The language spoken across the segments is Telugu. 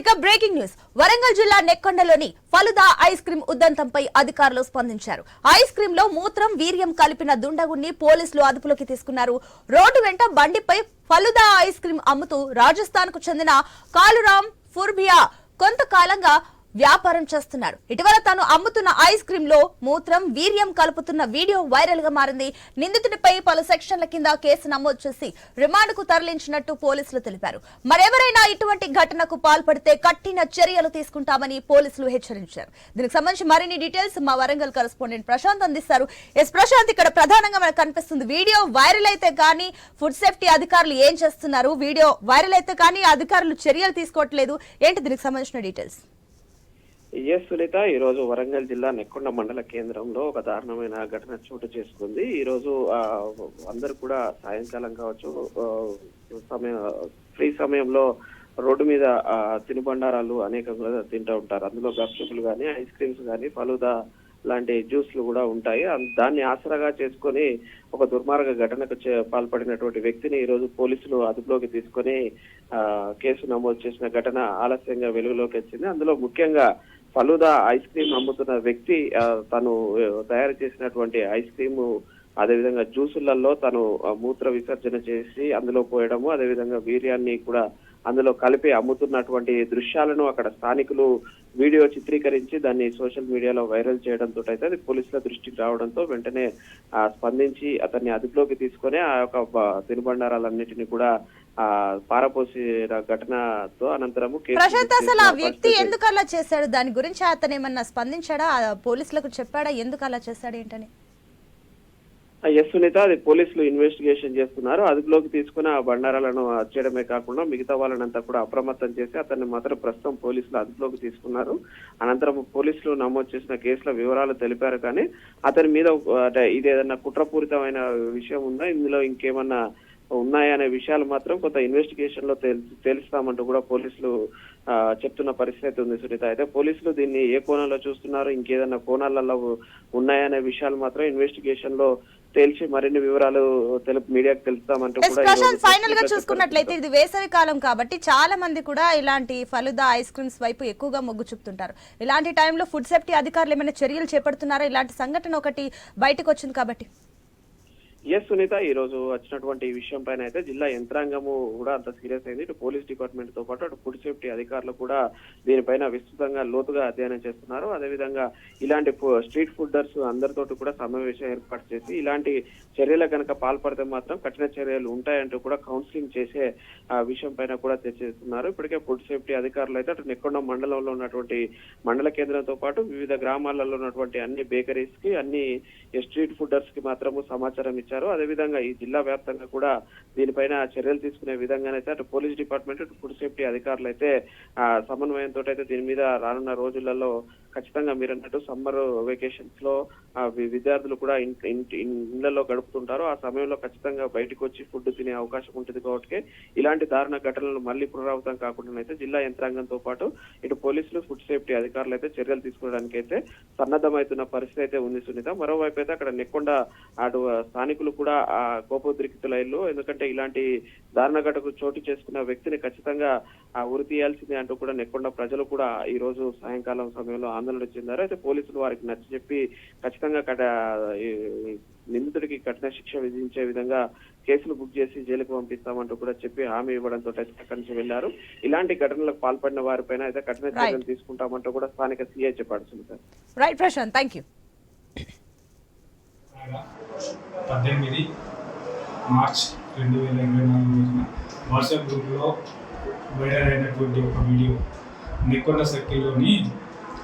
ఇక బ్రేకింగ్ న్యూస్. వరంగల్ జిల్లా నెక్కొండలోని ఫలుదా ఐస్ క్రీం ఉదంతంపై అధికారులు స్పందించారు. ఐస్ క్రీం లో మూత్రం వీర్యం కలిపిన దుండగుణ్ణి పోలీసులు అదుపులోకి తీసుకున్నారు. రోడ్డు వెంట బండిపై ఫలుదా ఐస్ క్రీం అమ్ముతూ రాజస్థాన్కు చెందిన కాలురామ్ ఫుర్బియా కొంతకాలంగా వ్యాపారం చేస్తున్నారు. ఇటీవల తాను అమ్ముతున్న ఐస్ క్రీమ్లో మూత్రం వీర్యం కలుపుతున్న వీడియో వైరల్గా మారింది. నిందితుడిపై పలు సెక్షన్ల కింద కేసు నమోదు చేసి రిమాండ్కు తరలించినట్టు పోలీసులు తెలిపారు. మరెవరైనా ఇటువంటి ఘటనకు పాల్పడితే కఠిన చర్యలు తీసుకుంటామని పోలీసులు హెచ్చరించారు. దీనికి సంబంధించి మరిన్ని డీటెయిల్స్ మా వరంగల్ కరెస్పాండెంట్ ప్రశాంత్ అందిస్తారు. ఎస్ ప్రశాంత్ ఇక్కడ ప్రధానంగా మనకు కనిపిస్తుంది వీడియో వైరల్ అయితే కానీ ఫుడ్ సేఫ్టీ అధికారులు ఏం చేస్తున్నారు? వీడియో వైరల్ అయితే కానీ అధికారులు చర్యలు తీసుకోవట్లేదు. ఏంటి దీనికి సంబంధించిన డీటెయిల్స్? ఏ సునీత ఈ రోజు వరంగల్ జిల్లా నెక్కొండ మండల కేంద్రంలో ఒక దారుణమైన ఘటన చోటు చేసుకుంది. ఈ రోజు అందరూ కూడా సాయంకాలం కావచ్చు సమయం ఫ్రీ సమయంలో రోడ్డు మీద తినుబండారాలు అనేకంగా తింటూ ఉంటారు. అందులో గప్చుపులు కానీ ఐస్ క్రీమ్స్ కానీ ఫలుదా లాంటి జ్యూస్లు కూడా ఉంటాయి. దాన్ని ఆసరాగా చేసుకొని ఒక దుర్మార్గ ఘటనకు చే- పాల్పడినటువంటి వ్యక్తిని ఈ రోజు పోలీసులు అదుపులోకి తీసుకొని కేసు నమోదు చేసిన ఘటన ఆలస్యంగా వెలుగులోకి వచ్చింది. అందులో ముఖ్యంగా ఫలుదా ఐస్ క్రీమ్ అమ్ముతున్న వ్యక్తి తను తయారు చేసినటువంటి ఐస్ క్రీమ్ అదేవిధంగా జ్యూసులలో తను మూత్ర విసర్జన చేసి అందులో పోయడము అదేవిధంగా వీర్యాన్ని కూడా అందులో కలిపి అమ్ముతున్నటువంటి దృశ్యాలను అక్కడ స్థానికులు వీడియో చిత్రీకరించి దాన్ని సోషల్ మీడియాలో వైరల్ చేయడంతో అయితే అది పోలీసుల దృష్టికి రావడంతో వెంటనే స్పందించి అతన్ని అదుపులోకి తీసుకొని ఆ యొక్క తినుబండారాలన్నింటినీ కూడా పారపోసిన ఘటనతో అనంతరము ప్రశాంత్ అసలు ఆ వ్యక్తి. ఎందుకు అలా చేశాడు? దాని గురించి అతను ఏమన్నా స్పందించాడా? పోలీసులకు చెప్పాడా? ఎందుకు అలా చేశాడు ఏంటని? ఎస్ సునీత అది పోలీసులు ఇన్వెస్టిగేషన్ చేస్తున్నారు. అదుపులోకి తీసుకుని ఆ బండారాలను చేయడమే కాకుండా మిగతా వాళ్ళనంతా కూడా అప్రమత్తం చేసి అతన్ని మాత్రం ప్రస్తుతం పోలీసులు అదుపులోకి తీసుకున్నారు. అనంతరం పోలీసులు నమోదు చేసిన కేసుల వివరాలు తెలిపారు కానీ అతని మీద ఇది ఏదన్నా కుట్రపూరితమైన విషయం ఉందా? ఇందులో ఇంకేమన్నా ఉన్నాయనే విషయాలు మాత్రం కొంత ఇన్వెస్టిగేషన్లో తెల్- తెలుస్తామంటూ కూడా పోలీసులు చెప్తున్న పరిస్థితి ఉంది సునీత. అయితే పోలీసులు దీన్ని ఏ కోణంలో చూస్తున్నారు? ఇంకేదన్నా కోణాలలో ఉన్నాయనే విషయాలు మాత్రం ఇన్వెస్టిగేషన్లో తేల్చి మరిన్ని వివరాలు తెలుపు మీడియాకు తెలుస్తామంటూ ఫైనల్గా చూసుకున్నట్లయితే ఇది వేసవి కాలం కాబట్టి చాలా మంది కూడా ఇలాంటి ఫలుదా ఐస్ క్రీమ్స్ వైపు ఎక్కువగా మొగ్గు చూపుతుంటారు. ఇలాంటి టైంలో ఫుడ్ సేఫ్టీ అధికారులు ఏమైనా చర్యలు చేపడుతున్నారా? ఇలాంటి సంఘటన ఒకటి బయటకు వచ్చింది కాబట్టి. ఎస్ సునీత ఈ రోజు వచ్చినటువంటి ఈ విషయం పైన అయితే జిల్లా యంత్రాంగము కూడా అంత సీరియస్ అయింది. ఇటు పోలీస్ డిపార్ట్మెంట్తో పాటు అటు ఫుడ్ సేఫ్టీ అధికారులు కూడా దీనిపైన విస్తృతంగా లోతుగా అధ్యయనం చేస్తున్నారు. అదేవిధంగా ఇలాంటి ఫు- స్ట్రీట్ ఫుడ్డర్స్ అందరితోటి కూడా సమావేశం ఏర్పాటు చేసి ఇలాంటి చర్యలు కనుక పాల్పడితే మాత్రం కఠిన చర్యలు ఉంటాయంటూ కూడా కౌన్సిలింగ్ చేసే ఆ విషయం పైన కూడా చర్చిస్తున్నారు ఇప్పటికే ఫుడ్ సేఫ్టీ అధికారులు అయితే అటు నెక్కొండ మండలంలో ఉన్నటువంటి మండల కేంద్రంతో పాటు వివిధ గ్రామాలలో ఉన్నటువంటి అన్ని బేకరీస్కి అన్ని స్ట్రీట్ ఫుడ్డర్స్కి మాత్రము సమాచారం ఇచ్చారు. అదేవిధంగా ఈ జిల్లా వ్యాప్తంగా కూడా దీనిపైన చర్యలు తీసుకునే విధంగానైతే అటు పోలీస్ డిపార్ట్మెంట్ అటు ఫుడ్ సేఫ్టీ అధికారులు అయితే సమన్వయంతో అయితే దీని మీద రానున్న రోజులలో ఖచ్చితంగా మీరు అన్నట్టు సమ్మర్ వెకేషన్స్లో విద్యార్థులు కూడా ఇండ్లలో ఇళ్ళలో గడుపుతుంటారు. ఆ సమయంలో ఖచ్చితంగా బయటకు వచ్చి ఫుడ్ తినే అవకాశం ఉంటుంది కాబట్టి ఇలాంటి దారుణ ఘటనలు మళ్ళీ పునరావృతం కాకుండా అయితే జిల్లా యంత్రాంగంతో పాటు ఇటు పోలీసులు ఫుడ్ సేఫ్టీ అధికారులు అయితే చర్యలు తీసుకోవడానికి అయితే సన్నద్ధమవుతున్న పరిస్థితి అయితే ఉంది సునీత. మరోవైపు అయితే అక్కడ నెక్కొండ అటు స్థానికులు కూడా ఆ కోపోద్రిక్తులైలు ఎందుకంటే ఇలాంటి దారుణ ఘటకు చోటు చేసుకున్న వ్యక్తిని ఖచ్చితంగా ఆ ఉరి తీయాల్సిందే అంటూ కూడా నెక్కొండ ప్రజలు కూడా ఈ రోజు సాయంకాలం సమయంలో ఆందోళన చెందారు. అయితే పోలీసులు వారికి నచ్చ చెప్పి ఖచ్చితంగా కట నిందితుడికి కఠిన శిక్ష విధించే విధంగా కేసులు బుక్ చేసి జైలుకు పంపిస్తామంటూ కూడా చెప్పి హామీ ఇవ్వడంతో అయితే అక్కడి నుంచి వెళ్ళారు ఇలాంటి ఘటనలకు పాల్పడిన వారిపైన అయితే కఠిన చర్యలు తీసుకుంటామంటూ కూడా స్థానిక సీఐ చెప్పాడు రైట్ ప్రశాంత్ థ్యాంక్ యూ పద్దెనిమిది మార్చ్ రెండు వేల ఇరవై నాలుగు రోజున వాట్సాప్ గ్రూప్లో వైరల్ అయినటువంటి ఒక వీడియో నెక్కొండ సర్కిల్లోని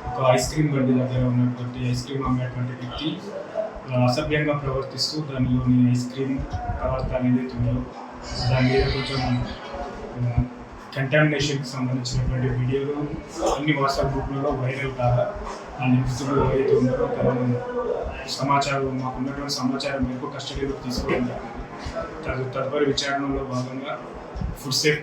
ఒక ఐస్ క్రీమ్ బండి దగ్గర ఉన్నటువంటి ఐస్ క్రీమ్ అమ్మేటువంటి వ్యక్తి అసభ్యంగా ప్రవర్తిస్తూ దానిలోని ఐస్ క్రీమ్ పదార్థాలు ఏదైతే ఉందో దాని మీద కొంచెం కంటామినేషన్కి సంబంధించినటువంటి వీడియోలు అన్ని వాట్సాప్ గ్రూప్లలో వైరల్ కాగా ఆ నిందితుడు ఎవరైతే ఉన్నారో తనను సమాచారం మాకు ఉన్నటువంటి సమాచారం మేరకు కస్టడీలోకి తీసుకోవడం జరిగింది. తదు- తదుపరి విచారణలో భాగంగా ఫుడ్ సేఫ్